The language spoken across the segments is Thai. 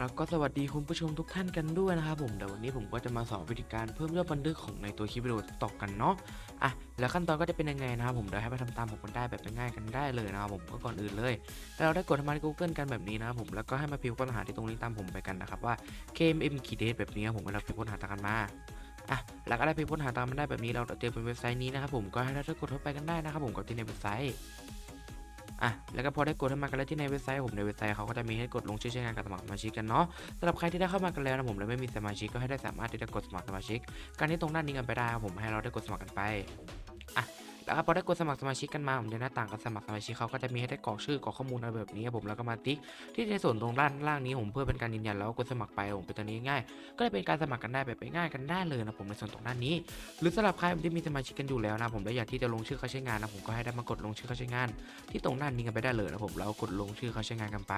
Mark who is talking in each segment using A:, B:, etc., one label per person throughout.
A: แล้วก็สวัสดีคุณผู้ชมทุกท่านกันด้วยนะครับผมเดี๋ยววันนี้ผมก็จะมาสอนวิธีการเพิ่มยอดบันทึกของในตัวคลิปวิดีโอตอกกันเนาะอะแล้วขั้นตอนก็จะเป็นยังไงนะครับผมเดี๋ยวให้ไปทำตามผมกันได้แบบง่ายๆกันได้เลยนะครับผมก็ก่อนอื่นเลยเราได้กดทำมาใน Google กันแบบนี้นะครับผมแล้วก็ให้มาพิมพ์ค้นหาที่ตรงนี้ตามผมไปกันนะครับว่า KMM ขีดเดแบบนี้ครับผมเวลาพิมพ์ค้นหาตามกันมาอะแล้วก็ได้พิมพ์ค้นหาตามมันได้แบบนี้เราเจอเป็นเว็บไซต์นี้นะครับผมก็ให้เราได้กดเข้าไปกันได้นะครับผมกดที่ในเว็บไซต์ อะแล้วก็พอได้กดเข้ามากันแล้วที่ในเว็บไซต์ผมในเว็บไซต์เขาก็จะมีให้กดลงชื่อใช้งานกับสมัครสมาชิกกันเนาะสำหรับใครที่ได้เข้ามากันแล้วนะผมและไม่มีสมาชิกก็ให้ได้สามารถที่จะกดสมัครสมาชิก การที่ตรงด้านนี้กันไปได้ครับผมให้เราได้กดสมัครกันไป อะแล้วก็พอได้กดสมัครสมาชิกกันมาผมในหน้าต่างกับสมัครสมาชิกเขาก็จะมีให้ได้กรอกชื่อกรอกข้อมูลอะไรแบบนี้ครับผมแล้วก็มาติ๊กที่ในส่วนตรงด้านล่างนี้ผมเพื่อเป็นการยืนยันแล้วก็กดสมัครไปผมเป็นตัวนี้ง่าย ก็เลยเป็นการสมัครกันได้แบบง่ายกันได้เลยนะผมในส่วนตรงด้านนี้ หรือสำหรับใครที่มีสมาชิกกันอยู่แล้วนะผมและอยากที่จะลงชื่อเขาใช้งานนะผมก็ให้ได้มากดลงชื่อเขาใช้งาน ที่ตรงด้านนี้กันไปได้เลยนะผมแล้วกดลงชื่อเขาใช้งานกันไป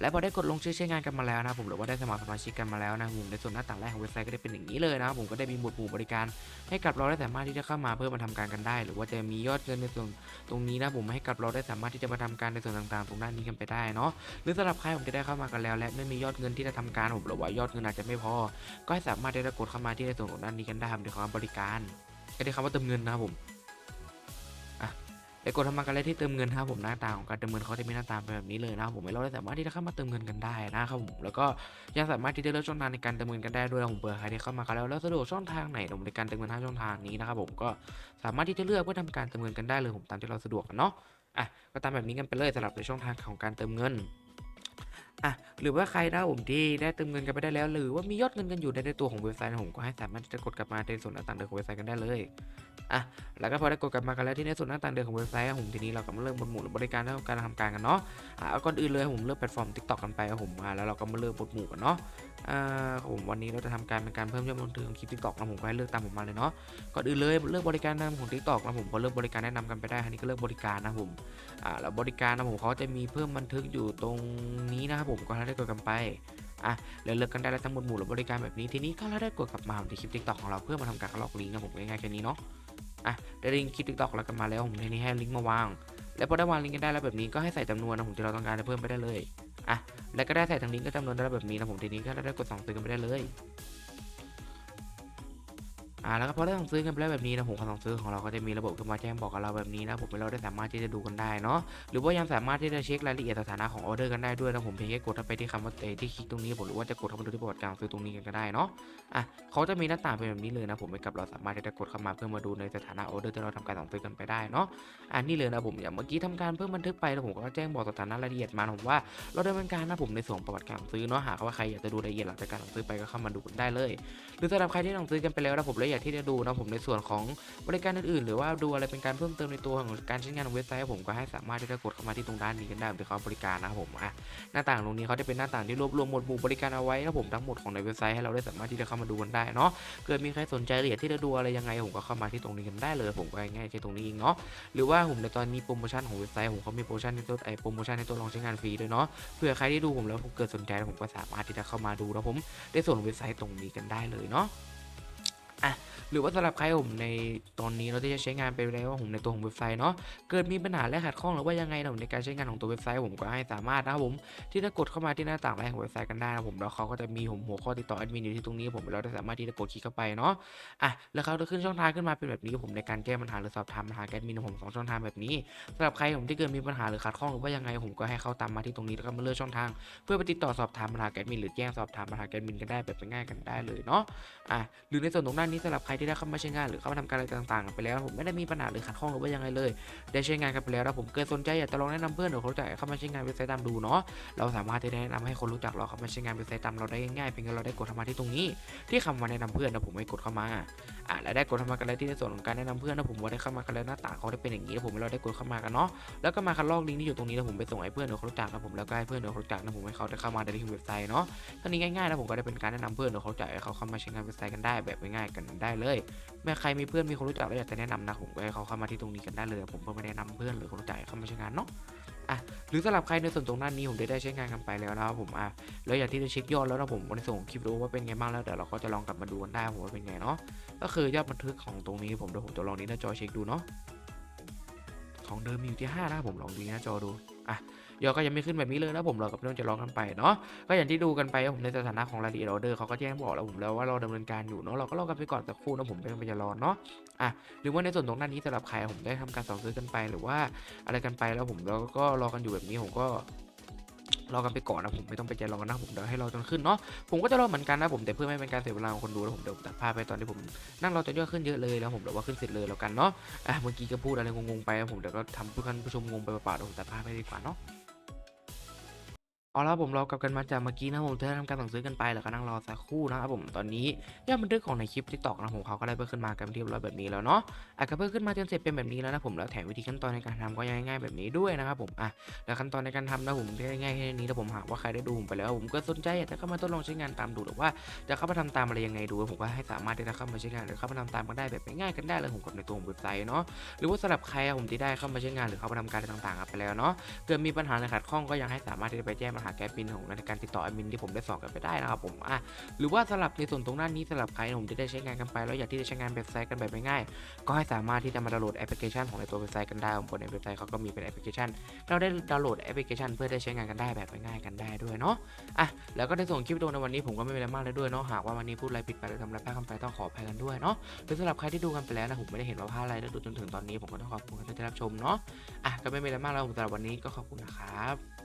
A: และพอได้กดลงชื่อใช้งานกันมาแล้วนะผมหรือว่าได้สมัครสมาชิกกันมาแล้วนะผมในส่วนหน้าต่างแรกของเว็บไซต์ก็ได้เป็นอย่างนี้เลยนะผมก็ได้มีหมวดหมู่บริการ ให้กับเราได้สามารถที่จะเข้ามาเพื่อมาทำการกันได้ หรือว่าจะมียอดเงินในส่วนตรงนี้นะผมให้กับเราได้สามารถที่จะมาทำการในส่วนต่างๆ ตรงด้านนี้กันไปได้เนาะหรือสำหรับใครผมจะได้เข้ามากันแล้ว และไม่มียอดเงินที่จะทำการผมหรือว่ายอดเงินอาจจะไม่พอ ก็ให้สามารถที่จะกดเข้ามาที่ในส่วนของด้านนี้กันได้ในคว่าบริการก็ได้คำว่าเติมเงินนะครับผม กดทำมากันเลยที่เติมเงินครับผมหน้าตาของการเติมเงินเขาจะมีหน้าตาเป็นแบบนี้เลยนะครับผมเราได้สามารถที่จะเข้ามาเติมเงินกันได้นะครับผมแล้วก็ยังสามารถที่จะเลือกช่องทางในการเติมเงินกันได้ด้วยนะผมเบื่อใครที่เข้ามากันแล้วแล้วสะดวกช่องทางไหนในการเติมเงินห้าช่องทางนี้นะครับผมก็สามารถที่จะเลือกเพื่อทำการเติมเงินกันได้เลยผมตามที่เราสะดวกเนาะอะก็ตามแบบนี้กันไปเลยสำหรับในช่องทางของการเติมเงิน อะหรือว่าใครนะผมที่ได้เติมเงินกันไปได้แล้ว หรือว่ามียอดเงินกันอยู่ในในตัวของเว็บไซต์ผมก็ให้สามารถจะกดกลับมาในส่วนหน้าต่างเดิมของเว็บไซต์กันได้เลยอะแล้วก็พอได้กดกลับมากันแล้วที่ในส่วนหน้าต่างเดิมของเว็บไซต์อะผมทีนี้เราก็มาเริ่มบทหมู่บริการและการทำการกันเนาะอะก่อนอื่นเลยผมเลือกแพลตฟอร์ม TikTok กันไปผมมาแล้วเราก็มาเลือกบทหมู่กันเนาะอ่าผมวันนี้เราจะทำการเป็นการเพิ่มยอดบันทึกของคลิป TikTok นะผมก็ให้เลือกตามผมมาเลยเนาะก่อนอื่นเลยเลือกบริการแนะนำของ TikTok นะผมพอเลือกบริการแนะนำกันไปได้อันนี้ก็เลือกบริการนะผมอ่าแล้วบริการนะผมเขาจะมีเพิ่มบันทึกอยู่ตรงนี้นะครับผมก็ให้ได้กดกันไปอะแล้วเลือกกันได้แล้วทั้งหมดหมู่หรือบริการแบบนี้ทีนี้ก็เราได้กดกลับมาในคลิปติ๊กต็อกของเราเพื่อมาทำการลอกลิงก์นะผมง่ายๆแค่นี้เนาะอะได้ลิงก์คลิปติ๊กต็อกเรากันมาแล้วผมทีนี้ให้ลิงก์มาวาง แล้วพอได้วางลิงก์กันได้แล้วแบบนี้ก็ให้ใส่จำนวนนะผมที่เราต้องการเพิ่มไปได้เลยอะแล้วก็ได้ใส่ทั้งลิงก์ก็จำนวนได้แล้วแบบนี้นะผมทีนี้ก็ได้กดสั่งซื้อกันไปได้เลย อ่าแล้วก็พอได้สั่งซื้อกันไปแล้วแบบนี้นะผมการสั่งซื้อของเราก็จะมีระบบขึ้นมาแจ้งบอกกับเราแบบนี้นะผมให้เราได้สามารถที่จะดูกันได้เนาะหรือว่ายังสามารถที่จะเช็ครายละเอียดสถานะของออเดอร์กันได้ด้วยนะผมเพียงแค่กดเข้าไปที่คำว่าเอที่คลิกตรงนี้ผมหรือว่าจะกดเข้ามาดูที่ประวัติการซื้อตรงนี้กันก็ได้เนาะอะเขาจะมีหน้าต่างเป็นแบบนี้เลยนะผมให้กับเราสามารถที่จะกดเข้ามาเพื่อมาดูในสถานะออเดอร์ที่เราทำการสั่งซื้อกันไปได้เนาะอะนี่เลยนะผมอย่างเมื่อกี้ทำการเพิ่มบันทึกไปแล้วผมก็แจ้งบอกสถานะรายละเอียดมาผมว่า เราได้เป็นการนะผมในส่วนประวัติการซื้อเนาะหากว่าใครอยากจะดูรายละเอียดหลังจากการสั่งซื้อไปก็เข้ามาดูกันได้เลย หรือสำหรับใครที่สั่งซื้อกันไปแล้วนะผมและอยากที่จะดูนะผมในส่วนของบริการอื่นๆ หรือว่าดูอะไรเป็นการเพิ่มเติมในตัวของการใช้งานของเว็บไซต์ผมก็ให้สามารถที่จะกดเข้ามาที่ตรงด้านนี้กันได้โดยเขาบริการนะครับผมอะหน้าต่างตรงนี้เขาจะเป็นหน้าต่างที่รวบรวมหมวดหมู่บริการเอาไว้นะผมทั้งหมดของในเว็บไซต์ให้เราได้สามารถที่จะเข้ามาดูกันได้เนาะเกิดมีใครสนใจละเอียดที่จะดูอะไรยังไงผมก็เข้ามาที่ตรงนี้กันได้เลย ผมก็ง่ายๆแค่ตรงนี้เองเนาะหรือว่าผมในตอนนี้โปรโมชั่นของเว็บไซต์ผมเขามีโปรโมชั่นในตัวไอโปรโมชั่นในตัวลองใช้งานฟรีด้วยเนาะเผื่อใครที่ดูผมแล้วผมเกิดสนใจผมก็สามารถที่จะเข้ามาดูนะผมได้ส่วนเว็บไซต์ตรงนี้กันได้เลยเนาะ อะหรือว่าสำหรับใครผมในตอนนี้เราที่จะใช้งานไปแล้วว่าผมในตัวของเว็บไซต์เนาะเกิดมีปัญหาและขัดข้องหรือว่ายังไงนะผมในการใช้งานของตัวเว็บไซต์ผมก็ให้สามารถนะครับผมที่จะกดเข้ามาที่หน้าต่างแรกของเว็บไซต์กันได้นะผมแล้วเขาก็จะมีผมหัวข้อติดต่อแอดมินอยู่ที่ตรงนี้ผมเราได้สามารถที่จะกดคลิกเข้าไปเนาะอะแล้วเขาจะขึ้นช่องทางขึ้นมาเป็นแบบนี้ผมในการแก้ปัญหาหรือสอบถามปัญหาแอดมินของผมสองช่องทางแบบนี้สำหรับใครผมที่เกิดมีปัญหาหรือขัดข้องหรือว่ายังไงผมก็ให้เขาตามมาที่ตรงนี้แล้วก็มาเลือกช่องทาง เพื่อไปติดต่อสอบถามปัญหาแอดมินหรือแจ้งสอบถามปัญหาแอดมินกันได้แบบง่ายกันได้เลยเนาะอะหรือในส่วนตรงด้านนี้สำหรับใครที่ได้เข้ามาใช้งานหรือเข้ามาทำการอะไรต่างๆ ไปแล้วผมไม่ได้มีปัญหาหรือขัดข้องหรือว่ายังไงเลย ได้ใช้งานกันไปแล้วแล้วผมเกิดสนใจอยากจะลองแนะนำเพื่อนหรือคนรู้จักเข้ามาใช้งานเว็บไซต์ตามดูเนาะเราสามารถที่จะแนะนำให้คนรู้จักเราเข้ามาใช้งานเว็บไซต์ตามเราได้ง่ายๆเพียงแค่เราได้กดเข้ามาที่ตรงนี้ ที่คำว่าแนะนำเพื่อนนะผมไม่กดเข้ามาอะและได้กดเข้ามากันแล้วที่ในส่วนของการแนะนำเพื่อนนะผมว่าได้เข้ามากันแล้วหน้าตาเขาได้เป็นอย่างนี้แล้วผมเราได้กดเข้ามากันเนาะแล้วก็มาคัดลอกลิงก์ที่อยู่ตรงนี้แล้วผมไปส่งให้เพื่อนหรือคนรู้จักนะผมแล้วก็ให้เพื่อนหรือคนรู้จักนะผมให้เขาได้เข้ามาได้ที่เว็บไซต์เนาะท่านี้ง่ายๆนะผมก็ได้เป็นการแนะนำเพื่อนหรือคนรู้จักให้เขาเข้ามาใช้งานเว็บไซต์กันได้แบบง่ายๆกันได้เลยแม้ใครมีเพื่อนมีคนรู้จักแล้วอยากจะแนะนำนะผมก็ให้เขาเข้ามาที่ตรงนี้กันได้เลย ผมก็ไม่แนะนำเพื่อนหรือคนรู้จักเข้ามาใช้งานเนาะอะหรือสำหรับใครในส่วนตรงด้านนี้ผมได้ได้ใช้งานกันไปแล้วนะครับผมอะแล้วอยากที่จะเช็คยอดแล้วนะผมในส่งคลิปดูว่าเป็นไงบ้างแล้วเดี๋ยวเราก็จะลองกลับมาดูกันได้ผมว่าเป็นไงเนาะก็คือยอดบันทึกของตรงนี้ผมเดี๋ยวผมจะลองนี้หน้าจอเช็คดูเนาะของเดิมมีอยู่ที่5นะผมลองดูหน้าจอดูอะ ยอดก็ยังไม่ขึ้นแบบนี้เลยนะผมเราก็ไม่ต้องจะร้องกันไปเนาะก็อย่างที่ดูกันไปผมในสถานะของรายละเอียดออเดอร์เขาก็แจ้งบอกแล้วผมแล้วว่าเราดำเนินการอยู่เนาะเราก็รอกันไปก่อนสักครู่นะผมไม่ต้องไปรอเนาะอะหรือว่าในส่วนตรงด้านนี้สำหรับใครผมได้ทำการสั่งซื้อกันไปหรือว่าอะไรกันไปแล้วผมเราก็รอกันอยู่แบบนี้ผมก็รอกันไปก่อนนะผมไม่ต้องไปใจร้อนนะผมเดี๋ยวให้รอจนขึ้นเนาะผมก็จะรอเหมือนกันนะผมแต่เพื่อไม่เป็นการเสียเวลาของคนดูแล้วผมเดี๋ยวตัดภาพไปตอนที่ผมนั่งรอจนยอดขึ้นเยอะเลยแล้วผมเดี๋ยวว่าขึ้นเสร็จเลยแล้วกันเนาะอะเมื่อกี้ก็พูดอะไรงงๆไปผมเดี๋ยวก็ทำผู้ท่านผู้ชมงงไปเปล่าๆเดี๋ยวผมตัดภาพไปดีกว่าเนาะ เอาละผมเรากลับกันมาจากเมื่อกี้นะผมเธอทำการสั่งซื้อกันไปแล้วก็นั่งรอสักครู่นะครับผมตอนนี้ยอดบันทึกของในคลิปทิกตอกนะผมเขาก็ได้เพิ่มขึ้นมากันเรียบร้อยแบบนี้แล้วเนาะอะก็เพิ่มขึ้นมาจนเสร็จเป็นแบบนี้แล้วนะผมแล้วแถมวิธีขั้นตอนในการทำก็ยังง่ายๆแบบนี้ด้วยนะครับผมอะแล้วขั้นตอนในการทำนะผมได้ง่ายแค่นี้แล้วผมหากว่าใครได้ดูผมไปแล้ว ผมก็สนใจอยากจะเข้ามาทดลองใช้งานตามดูหรือว่าจะเข้ามาทำตามอะไรยังไงดูผมก็ให้สามารถที่จะเข้ามาใช้งานหรือเข้ามาทำตามกันได้แบบง่ายๆกันได้เลยผมกับในตัวของเว็บไซต์เนาะหรือว่าสำหรับใครผมที่ได้เข้ามาใช้งานหรือเข้ามาทำการต่างๆกันไปแล้วเนาะเกิดมีปัญหาในขัดข้องก็ยังให้สามารถที่จะไปแจ้งปัญหาแก้ปินของในการติดต่อแอดมินที่ผมได้สอนกันไปได้นะครับผมอะหรือว่าสำหรับในส่วนตรงด้านนี้สำหรับใครผมจะได้ใช้งานกันไปแล้วอยากที่จะใช้งานเว็บไซต์กันแบบง่ายๆก็ให้สามารถที่จะมาดาวน์โหลดแอปพลิเคชันของในตัวเว็บไซต์กันได้บนในเว็บไซต์เขาก็มีเป็นแอปพลิเคชัน เราได้ดาวน์โหลดแอปพลิเคชัน เพื่อได้ใช้งานกันได้แบบง่ายๆกันได้ด้วยเนาะอะแล้วก็ในส่วนคลิปวิดีโอในวันนี้ผมก็ไม่มีอะไรมากเลยด้วยเนาะหากว่าวันนี้พูดอะไรผิดไปหรือทำอะไรพลาดกันไปต้องขออภัยกันด้วยเนาะหรือสำหรับใครที่ดูกันไปแล้วนะผมไม่ได้เห็นว่าพลาดอะไรแล้วดูจนถึงตอนนี้ผมก็ต้องขอบคุณที่ได้รับชมเนาะอะก็ไม่มีอะไรมากแล้วผมสำหรับวันนี้ก็ขอบคุณนะครับ